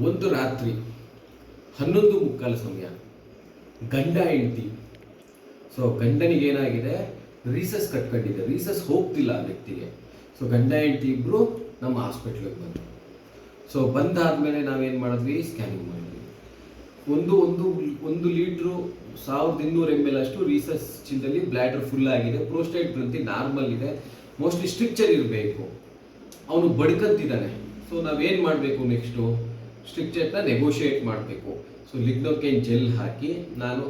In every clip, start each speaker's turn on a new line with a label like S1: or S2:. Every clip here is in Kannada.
S1: ಒಂದು ರಾತ್ರಿ ಹನ್ನೊಂದು ಮುಕ್ಕಾಲು ಸಮಯ ಗಂಡ ಹೆಂಡತಿ. ಸೊ ಗಂಡನಿಗೆ ಏನಾಗಿದೆ? ರೀಸಸ್ ಕಟ್ಕೊಂಡಿದೆ. ರೀಸಸ್ ಹೋಗ್ತಿಲ್ಲ ಆ ವ್ಯಕ್ತಿಗೆ. ಸೊ ಗಂಡ ಹೆಂಡತಿ ಇಬ್ಬರು ನಮ್ಮ ಹಾಸ್ಪಿಟ್ಲಿಗೆ ಬಂದರು. ಸೊ ಬಂದಾದ್ಮೇಲೆ ನಾವೇನು ಮಾಡಿದ್ವಿ? ಸ್ಕ್ಯಾನಿಂಗ್ ಮಾಡಿದ್ವಿ. ಒಂದು ಒಂದು ಒಂದು ಲೀಟ್ರು ಸಾವಿರದ ಇನ್ನೂರು ಎಂ ಎಲ್ ಅಷ್ಟು ರೀಸಸ್ ಚೀಲದಲ್ಲಿ ಬ್ಲ್ಯಾಡರ್ ಫುಲ್ ಆಗಿದೆ. ಪ್ರೋಸ್ಟೇಟ್ ಗ್ರಂಥಿ ನಾರ್ಮಲ್ ಇದೆ. ಮೋಸ್ಟ್ಲಿ ಸ್ಟ್ರಿಕ್ಚರ್ ಇರಬೇಕು. ಅವನು ಬಡ್ಕಂತಿದ್ದಾನೆ. ಸೊ ನಾವೇನು ಮಾಡಬೇಕು ನೆಕ್ಸ್ಟು ಸ್ಟ್ರಿಕ್ಚರ್ನ ನೆಗೋಷಿಯೇಟ್ ಮಾಡಬೇಕು. ಸೊ ಲಿಗ್ನೋಕೇನ್ ಜೆಲ್ ಹಾಕಿ ನಾನು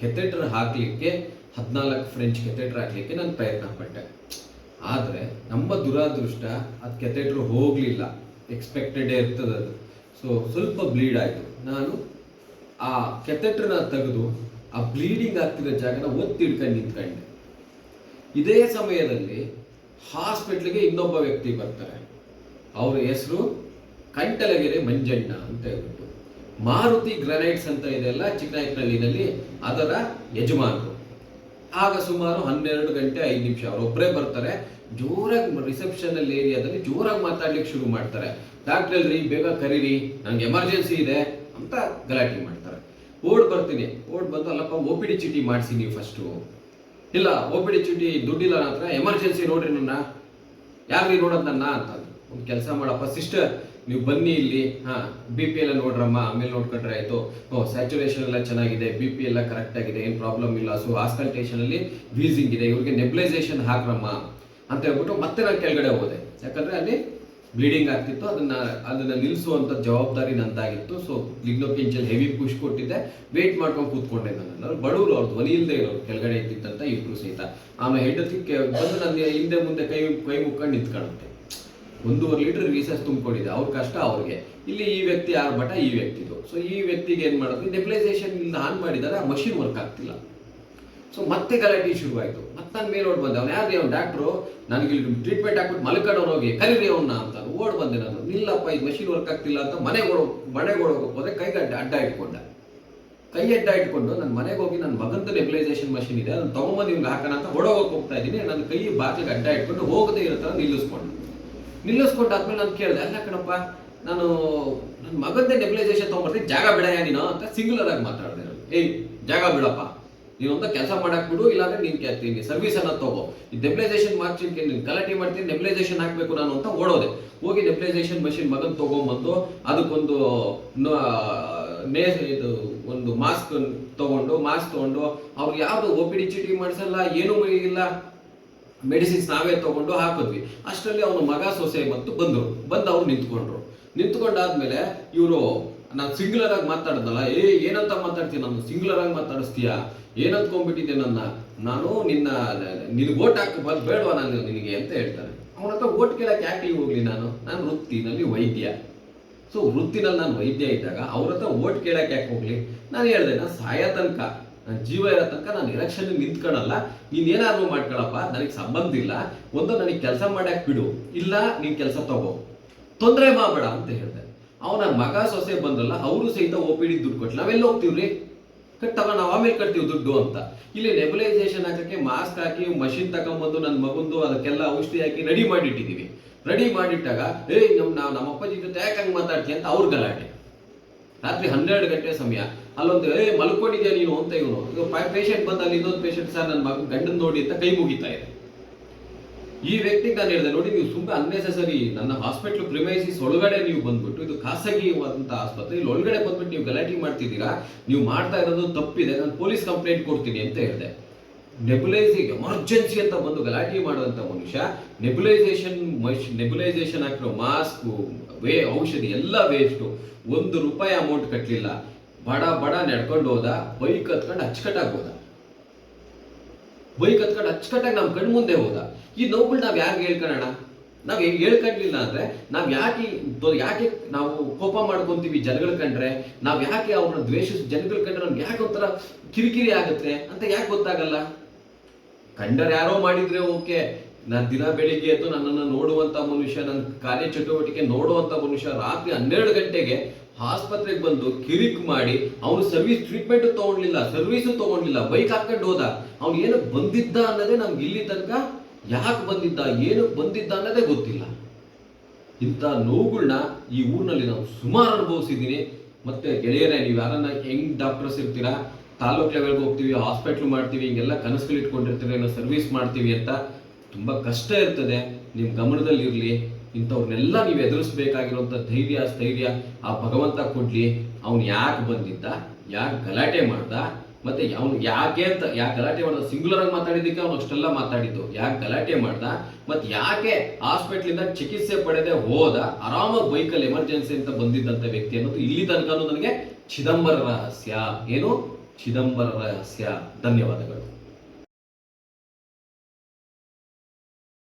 S1: ಕೆಥೆಟ್ರ್ ಹಾಕಲಿಕ್ಕೆ ಹದಿನಾಲ್ಕು ಫ್ರೆಂಚ್ ಕೆಥೆಟ್ರ್ ಹಾಕಲಿಕ್ಕೆ ನಾನು ಪ್ರಯತ್ನ ಪಟ್ಟೆ. ಆದರೆ ನಮ್ಮ ದುರಾದೃಷ್ಟ ಅದು ಕೆಥೆಟ್ರ್ ಹೋಗಲಿಲ್ಲ. ಎಕ್ಸ್ಪೆಕ್ಟೆಡೇ ಇರ್ತದೆ ಅದು. ಸೊ ಸ್ವಲ್ಪ ಬ್ಲೀಡ್ ಆಯಿತು. ನಾನು ಆ ಕೆಥೆಟ್ರನ್ನ ತೆಗೆದು ಆ ಬ್ಲೀಡಿಂಗ್ ಆಗ್ತಿರೋ ಜಾಗನ ಒತ್ತಿ ಹಿಡ್ಕೊಂಡು ನಿಂತ್ಕೊಂಡೆ. ಇದೇ ಸಮಯದಲ್ಲಿ ಹಾಸ್ಪಿಟ್ಲಿಗೆ ಇನ್ನೊಬ್ಬ ವ್ಯಕ್ತಿ ಬರ್ತಾರೆ. ಅವ್ರ ಹೆಸರು ಕಂಟಲಗೆರೆ ಮಂಜಣ್ಣ ಅಂತ ಹೇಳ್ಬಿಟ್ಟು. ಮಾರುತಿ ಗ್ರನೈಟ್ಸ್ ಅಂತ ಇದೆಲ್ಲ ಚಿಕ್ಕನಾಯಕನಹಳ್ಳಿನಲ್ಲಿ, ಅದರ ಯಜಮಾನರು. ಆಗ ಸುಮಾರು ಹನ್ನೆರಡು ಗಂಟೆ ಐದು ನಿಮಿಷ ಅವರೊಬ್ಬರೇ ಬರ್ತಾರೆ. ಜೋರಾಗಿ ರಿಸೆಪ್ಷನ್ ಅಲ್ಲಿ, ಏರಿಯಾದಲ್ಲಿ ಜೋರಾಗಿ ಮಾತಾಡ್ಲಿಕ್ಕೆ ಶುರು ಮಾಡ್ತಾರೆ. ಡಾಕ್ಟರ್ ಅಲ್ರಿ ಬೇಗ ಕರೀರಿ, ನಂಗೆ ಎಮರ್ಜೆನ್ಸಿ ಇದೆ ಅಂತ ಗಲಾಟೆ ಮಾಡ್ತಾರೆ. ಓಡ್ ಬರ್ತೀನಿ. ಓಡ್ ಬಂದು, ಅಲ್ಲಪ್ಪ, ಒ ಪಿ ಡಿ ಚೀಟಿ ಮಾಡಿಸಿ ನೀವು ಫಸ್ಟು. ಇಲ್ಲ, ಒ ಪಿ ಡಿ ಚೀಟಿ ದುಡ್ಡಿಲ್ಲ ನನ್ನ ಹತ್ರ ಎಮರ್ಜೆನ್ಸಿ ನೋಡ್ರಿ ನನ್ನ. ಯಾರ್ರಿ ನೋಡೋದು ನನ್ನ? ಅಂತ ಒಂದು ಕೆಲಸ ಮಾಡಪ್ಪ ಸಿಸ್ಟರ್ ನೀವು ಬನ್ನಿ ಇಲ್ಲಿ. ಹಾ ಬಿ ಪಿ ಎಲ್ಲ ನೋಡ್ರಮ್ಮ, ಆಮೇಲೆ ನೋಡ್ಕೊಂಡ್ರೆ ಆಯ್ತು. ಓ ಸ್ಯಾಚುರೇಷನ್ ಎಲ್ಲ ಚೆನ್ನಾಗಿದೆ ಬಿ ಪಿ ಎಲ್ಲ ಕರೆಕ್ಟ್ ಆಗಿದೆ, ಏನು ಪ್ರಾಬ್ಲಮ್ ಇಲ್ಲ. ಸೊ ಅಲ್ಲಿ ವೀಸಿಂಗ್ ಇದೆ. ಇವ್ರಿಗೆ ನೆಬ್ಲೈಸೇಷನ್ ಹಾಕ್ರಮ್ಮ ಅಂತ ಹೇಳ್ಬಿಟ್ಟು ಮತ್ತೆ ನಾನು ಕೆಳಗಡೆ ಹೋದೆ. ಯಾಕಂದ್ರೆ ಅಲ್ಲಿ ಬ್ಲೀಡಿಂಗ್ ಆಗ್ತಿತ್ತು. ಅದನ್ನ ಅದನ್ನ ನಿಲ್ಲಿಸುವಂತ ಜವಾಬ್ದಾರಿ ನಂದಾಗಿತ್ತು. ಸೊ ಲಿಗ್ನೋಪಿಂಚಲ್ಲಿ ಹೆವಿ ಪುಷ್ ಕೊಟ್ಟಿದ್ದೆ. ವೇಟ್ ಮಾಡ್ಕೊಂಡು ಕೂತ್ಕೊಂಡೆ ನಾನು. ಬಡವರು ಅವ್ರು ಧ್ವನಿ ಇಲ್ಲದೆ ಇರೋರು, ಕೆಳಗಡೆ ಇದ್ದಿತ್ತಂತ ಇಬ್ರು ಸಹಿತ. ಆಮೇಲೆ ಹೆಂಡತಿ ಬಂದು ನನ್ನ ಹಿಂದೆ ಮುಂದೆ ಕೈ ಕೈ ಮುಕ್ಕೊಂಡು ನಿಂತ್ಕೊಳ್ಳುತ್ತೆ ಒಂದೂವರೆ ಲೀಟರ್ ರೀಸಸ್ ತುಂಬಿಕೊಂಡಿದೆ. ಅವ್ರ ಕಷ್ಟ ಅವ್ರಿಗೆ. ಇಲ್ಲಿ ಈ ವ್ಯಕ್ತಿ ಯಾರ ಮಠ? ಈ ವ್ಯಕ್ತಿದು. ಸೊ ಈ ವ್ಯಕ್ತಿಗೆ ಏನು ಮಾಡಿದ್ರು ಡೆಪ್ಲೈಸೇಷನ್ ಇಂದ ಆನ್ ಮಾಡಿದ್ದಾರೆ ಆ ಮಷಿನ್ ವರ್ಕ್ ಆಗ್ತಿಲ್ಲ. ಸೊ ಮತ್ತೆ ಗಲಾಟೆ ಶುರುವಾಯಿತು. ಮತ್ತೆ ನಾನು ಮೇಲೆ ಓಡ್ ಬಂದೆ. ಅವ್ನು ಯಾರು ಅವ್ನು ಡಾಕ್ಟ್ರು ನನಗೆ ಇಲ್ಲಿ ಟ್ರೀಟ್ಮೆಂಟ್ ಹಾಕ್ಬಿಟ್ಟು ಮಲ್ಕೊಂಡವ್ನು ಹೋಗಿ. ಕರೀರಿ ಅವನ್ನ ಅಂತ. ಓಡ್ ಬಂದೆ ನಾನು. ನಿಲ್ಲಪ್ಪ, ಇದು ಮಷಿನ್ ವರ್ಕ್ ಆಗ್ತಿಲ್ಲ ಅಂತ ಮನೆಗೆ ಮನೆಗೆ ಓಡೋಕೆ ಹೋದ್ರೆ ಕೈಗೆ ಅಡ್ಡ ಅಡ್ಡ ಇಟ್ಕೊಂಡ. ಕೈ ಅಡ್ಡ ಇಟ್ಕೊಂಡು ನನ್ನ ಮನೆಗೆ ಹೋಗಿ ನನ್ನ ಮಗಂದು ನೆಬಿಲೈಸೇಷನ್ ಮಷಿನ್ ಇದೆ. ಅದನ್ನು ತಗೊಂಬಂದು ಇವ್ಗೆ ಹಾಕೋಣ ಅಂತ ಹೊಡೋಗಕ್ಕೆ ಹೋಗ್ತಾ ಇದ್ದೀನಿ. ನನ್ನ ಕೈ ಬಾಗಿಲಿಗೆ ಅಡ್ಡ ಇಟ್ಕೊಂಡು ಹೋಗದೆ ಇರೋ ಥರ ನಿಲ್ಲಿಸ್ಕೊಂಡು. ನಿಲ್ಲಿಸ್ಕೊಂಡಾದ್ಮೇಲೆ ನಾನು ಕೇಳಿದೆ, ಅಲ್ಲ ಕಣಪ್ಪ, ನಾನು ನನ್ನ ಮಗಂದೇ ನೆಬಿಲೈಸೇಷನ್ ತೊಗೊಂಡ್ಬರ್ತೀನಿ ಜಾಗ ಬಿಡಯ್ಯ ನೀನು ಅಂತ ಸಿಂಗುಲರ್ ಆಗಿ ಮಾತಾಡಿದೆ ಏಯ್, ಜಾಗ ಬಿಡಪ್ಪ. ನೀನು ಒಂದು ಕೆಲಸ ಮಾಡಕ್ ಬಿಡು, ಇಲ್ಲಾಂದ್ರೆ ನೀನ್ ಕೇಳ್ತೀನಿ ಸರ್ವಿಸ್ ಅನ್ನ ತಗೋ. ಈ ನೆಬಿಲೈಸೇಷನ್ ಮಾಡ್ತೀನಿ ನೀನು ಗಲಾಟೆ ಮಾಡ್ತೀನಿ ನೆಬಿಲೈಸೇಷನ್ ಹಾಕ್ಬೇಕು ನಾನು ಅಂತ ಓಡೋದೆ. ಹೋಗಿ ನೆಬಿಲೈಸೇಷನ್ ಮಷಿನ್ ಮಗನ್ ತಗೊಂಬಂದು, ಅದಕ್ಕೊಂದು ಇದು ಒಂದು ಮಾಸ್ಕ್ ತಗೊಂಡು ಮಾಸ್ಕ್ ತಗೊಂಡು ಅವ್ರಿಗೆ ಯಾವುದು ಒ ಪಿ ಡಿ ಚೀಟಿ ಮಾಡಿಸಲ್ಲ, ಏನೂ ಇಲ್ಲ. ಮೆಡಿಸಿನ್ಸ್ ನಾವೇ ತಗೊಂಡು ಹಾಕಿದ್ವಿ. ಅಷ್ಟರಲ್ಲಿ ಅವನು ಮಗ ಸೊಸೆ ಮತ್ತು ಬಂದರು. ಬಂದು ಅವ್ರು ನಿಂತ್ಕೊಂಡ್ರು. ನಿಂತ್ಕೊಂಡಾದ್ಮೇಲೆ ಇವರು ನಾನು ಸಿಂಗ್ಯುಲರ್ ಆಗಿ ಮಾತಾಡ್ದಲ್ಲ, ಏ, ಏನಂತ ಮಾತಾಡ್ತೀನಿ ನಾನು? ಸಿಂಗ್ಯುಲರ್ ಆಗಿ ಮಾತಾಡಿಸ್ತೀಯಾ? ಏನಂತ್ಕೊಂಡ್ಬಿಟ್ಟಿದ್ದೆ ನನ್ನ? ನಾನು ನಿನ್ನ, ನಿನ್ಗೆ ಓಟ್ ಹಾಕ ಬಲ್ ಬೇಡವಾ ನಾನು ನಿನಗೆ? ಅಂತ ಹೇಳ್ತಾರೆ. ಅವನ ಹತ್ರ ಓಟ್ ಕೇಳಕ್ಕೆ ಯಾಕೆ ಹೋಗ್ಲಿ ನಾನು? ನಾನು ವೃತ್ತಿನಲ್ಲಿ ವೈದ್ಯ. ಸೊ ವೃತ್ತಿನಲ್ಲಿ ನಾನು ವೈದ್ಯ ಇದ್ದಾಗ ಅವ್ರ ಹತ್ರ ಓಟ್ ಕೇಳಕ್ಕೆ ಯಾಕೆ ಹೋಗ್ಲಿ? ನಾನು ಹೇಳ್ದೆ, ನಾನು ಸಾಯ ತನಕ. ನನ್ನ ಜೀವ ಇರೋ ತನಕ ನಾನು ಎಲೆಕ್ಷನ್ ನಿಂತ್ಕೊಳ್ಳಲ್ಲ ನೀನ್ ಏನಾದ್ರು ಮಾಡ್ಕೊಳಪ್ಪ, ನನಗೆ ಸಂಬಂಧ ಇಲ್ಲ. ಒಂದು ನನಗೆ ಕೆಲಸ ಮಾಡಕ್ ಬಿಡು. ಇಲ್ಲ, ನೀನ್ ಕೆಲಸ ತಗೋ. ತೊಂದರೆ ಮಾಡಬೇಡ ಅಂತ ಹೇಳ್ದೆ. ಅವನ ಮಗ ಸೊಸೆ ಬಂದ್ರಲ್ಲ, ಅವರು ಸಹಿತ ಒ ಪಿ ಡಿ ದುಡ್ಡು ಕೊಟ್ಟು ನಾವೆಲ್ಲ ಹೋಗ್ತೀವ್ರಿ ಕಟ್ಟವ ನಾವು ಆಮೇಲೆ ಕಟ್ತೀವಿ ದುಡ್ಡು ಅಂತ. ಇಲ್ಲಿ ನೆಬುಲೈಸೇಷನ್ ಹಾಕಕ್ಕೆ ಮಾಸ್ಕ್ ಹಾಕಿ ಮಷಿನ್ ತಗೊಂಬಂದು ನನ್ನ ಮಗುಂದು ಅದಕ್ಕೆಲ್ಲ ಔಷಧಿ ಹಾಕಿ ರೆಡಿ ಮಾಡಿಟ್ಟಿದ್ದೀವಿ ರೆಡಿ ಮಾಡಿಟ್ಟಾಗ, ಏಯ್ ನಮ್ಮ ನಾವು ನಮ್ಮ ಅಪ್ಪಾಜಿ ಜೊತೆ ಯಾಕೆ ಹಂಗೆ ಮಾತಾಡ್ತೀಯ? ಅಂತ ಅವ್ರ ಗಲಾಟೆ. ರಾತ್ರಿ ಹನ್ನೆರಡು ಗಂಟೆ ಸಮಯ. ಅಲ್ಲೊಂದು ಏ, ಮಲ್ಕೊಂಡಿದ್ಯಾ ನೀನು? ಅಂತ ಇವನು. ಇದು ಪೇಷಂಟ್ ಬಂದ ಅಲ್ಲಿ ಇನ್ನೊಂದು ಪೇಷಂಟ್ ಸರ್ ನನ್ನ ಮಗು ಗಂಡನ್ ನೋಡಿ ಅಂತ ಕೈ ಮುಗಿತಾ ಇದೆ. ಈ ವ್ಯಕ್ತಿಗೆ ನಾನು ಹೇಳಿದೆ, ನೋಡಿ, ನೀವು ಸುಮ್ಮನೆ ಅನ್ನೆಸೆಸರಿ ನನ್ನ ಹಾಸ್ಪಿಟ್ಲ್ ಪ್ರಿಮೈಸಿಸ್ ಒಳಗಡೆ ನೀವು ಬಂದ್ಬಿಟ್ಟು, ಇದು ಖಾಸಗಿವಾದಂಥ ಆಸ್ಪತ್ರೆ. ಇಲ್ಲಿ ಒಳಗಡೆ ಬಂದ್ಬಿಟ್ಟು ನೀವು ಗಲಾಟೆ ಮಾಡ್ತಿದ್ದೀರಾ? ನೀವು ಮಾಡ್ತಾ ಇರೋದು ತಪ್ಪಿದೆ. ನಾನು ಪೊಲೀಸ್ ಕಂಪ್ಲೇಂಟ್ ಕೊಡ್ತೀನಿ ಅಂತ ಹೇಳಿದೆ. ನೆಬುಲೈಸಿಂಗ್ ಎಮರ್ಜೆನ್ಸಿ ಅಂತ ಬಂದು ಗಲಾಟೆ ಮಾಡುವಂತ ಮನುಷ್ಯ ನೆಬುಲೈಸೇಷನ್ ನೆಬುಲೈಸೇಷನ್ ಹಾಕಿರೋ ಮಾಸ್ಕ್ ವೇ ಔಷಧಿ, ಎಲ್ಲ ವೇಸ್ಟು ಒಂದು ರೂಪಾಯಿ ಅಮೌಂಟ್ ಕಟ್ಟಲಿಲ್ಲ ಬಡ ಬಡ ನಡ್ಕೊಂಡು ಹೋದ ಬೈಕ್ ಹತ್ಕೊಂಡು ಅಚ್ಚುಕಟ್ಟಾಗಿ ಹೋದ. ಬೈಕ್ ಹತ್ಕೊಂಡು ಅಚ್ಚುಕಟ್ಟಾಗಿ ನಮ್ಮ ಕಣ್ಣು ಮುಂದೆ ಹೋದ. ಈ ನೋವುಗಳು ನಾವು ಯಾರಿಗೆ ಹೇಳ್ಕೊಳ್ಳೋಣ ನಾವು ಹೆಂಗ್ ಹೇಳ್ಕೊಂಡ್ಲಿಲ್ಲ ಅಂದ್ರೆ ನಾವು ಯಾಕೆ ಯಾಕೆ ನಾವು ಕೋಪ ಮಾಡ್ಕೊಂತೀವಿ ಜನಗಳ ಕಂಡ್ರೆ? ನಾವು ಯಾಕೆ ಅವ್ರನ್ನ ದ್ವೇಷಿಸಿ ಜನಗಳ ಕಂಡ್ರೆ ನಮ್ಗೆ ಯಾಕೆ ಒಂಥರ ಕಿರಿಕಿರಿ ಆಗುತ್ತೆ ಅಂತ ಯಾಕೆ ಗೊತ್ತಾಗಲ್ಲ? ಕಂಡರ್ ಯಾರೋ ಮಾಡಿದ್ರೆ ಓಕೆ. ನಾನು ದಿನ ಬೆಳಿಗ್ಗೆ ಎದ್ದು ನನ್ನನ್ನು ನೋಡುವಂತ ಮನುಷ್ಯ ನನ್ನ ಕಾರ್ಯ ಚಟುವಟಿಕೆ ನೋಡುವಂತ ಮನುಷ್ಯ ರಾತ್ರಿ ಹನ್ನೆರಡು ಗಂಟೆಗೆ ಆಸ್ಪತ್ರೆಗೆ ಬಂದು ಕಿರಿಕ್ ಮಾಡಿ ಅವನು ಸರ್ವಿಸ್ ಟ್ರೀಟ್ಮೆಂಟ್ ತಗೊಂಡ್ಲಿಲ್ಲ, ಸರ್ವಿಸ್ ತಗೊಂಡ್ಲಿಲ್ಲ, ಬೈಕ್ ಹಾಕೊಂಡು ಹೋದ. ಅವ್ನು ಏನಕ್ಕೆ ಬಂದಿದ್ದ ಅನ್ನೋದೇ ನಮ್ಗೆ ಇಲ್ಲಿ ತನಕ ಯಾಕೆ ಬಂದಿದ್ದ, ಏನು ಬಂದಿದ್ದ ಅನ್ನೋದೇ ಗೊತ್ತಿಲ್ಲ. ಇಂಥ ನೋವುಗಳನ್ನ ಈ ಊರಿನಲ್ಲಿ ನಾವು ಸುಮಾರು ಅನುಭವಿಸಿದ್ದೀನಿ ಮತ್ತೆ ಗೆಳೆಯರೇ, ನೀವು ಯಾರನ್ನ ಹೆಂಗ್ ಡಾಕ್ಟರ್ಸ್ ಇರ್ತೀರಾ, ತಾಲೂಕ್ ಲೆವೆಲ್ಗೆ ಹೋಗ್ತೀವಿ ಹಾಸ್ಪಿಟ್ಲ್ ಮಾಡ್ತೀವಿ, ಹಿಂಗೆಲ್ಲ ಕನಸುಗಳು ಇಟ್ಕೊಂಡಿರ್ತೀರ ಏನೋ ಸರ್ವಿಸ್ ಮಾಡ್ತೀವಿ ಅಂತ, ತುಂಬ ಕಷ್ಟ ಇರ್ತದೆ. ನಿಮ್ಮ ಗಮನದಲ್ಲಿ ಇರಲಿ ಇಂಥವ್ರನ್ನೆಲ್ಲ ನೀವು ಎದುರಿಸ್ಬೇಕಾಗಿರುವಂಥ ಧೈರ್ಯ, ಸ್ಥೈರ್ಯ ಆ ಭಗವಂತ ಕೊಡ್ಲಿ. ಅವನು ಯಾಕೆ ಬಂದಿದ್ದ? ಯಾಕೆ ಗಲಾಟೆ ಮಾಡ್ದ? ಮತ್ತೆ ಅವನು ಯಾಕೆ ಅಂತ, ಯಾಕೆ ಗಲಾಟೆ ಮಾಡ್ದ? ಸಿಂಗ್ಯುಲರ್ ಆಗಿ ಮಾತಾಡಿದ್ದಕ್ಕೆ ಅವನು ಅಷ್ಟೆಲ್ಲ ಮಾತಾಡಿದ್ದು. ಯಾಕೆ ಗಲಾಟೆ ಮಾಡ್ದ? ಮತ್ತೆ ಯಾಕೆ ಹಾಸ್ಪಿಟ್ಲಿಂದ ಚಿಕಿತ್ಸೆ ಪಡೆದೇ ಹೋದ? ಆರಾಮಾಗಿ ಬೈಕಲ್ಲಿ ಎಮರ್ಜೆನ್ಸಿ ಅಂತ ಬಂದಿದ್ದಂಥ ವ್ಯಕ್ತಿ ಅನ್ನೋದು ಇಲ್ಲಿ ತನಕ ನನಗೆ ಚಿದಂಬರ ರಹಸ್ಯ. ಏನು? ಚಿದಂಬರ ರಹಸ್ಯ. ಧನ್ಯವಾದಗಳು.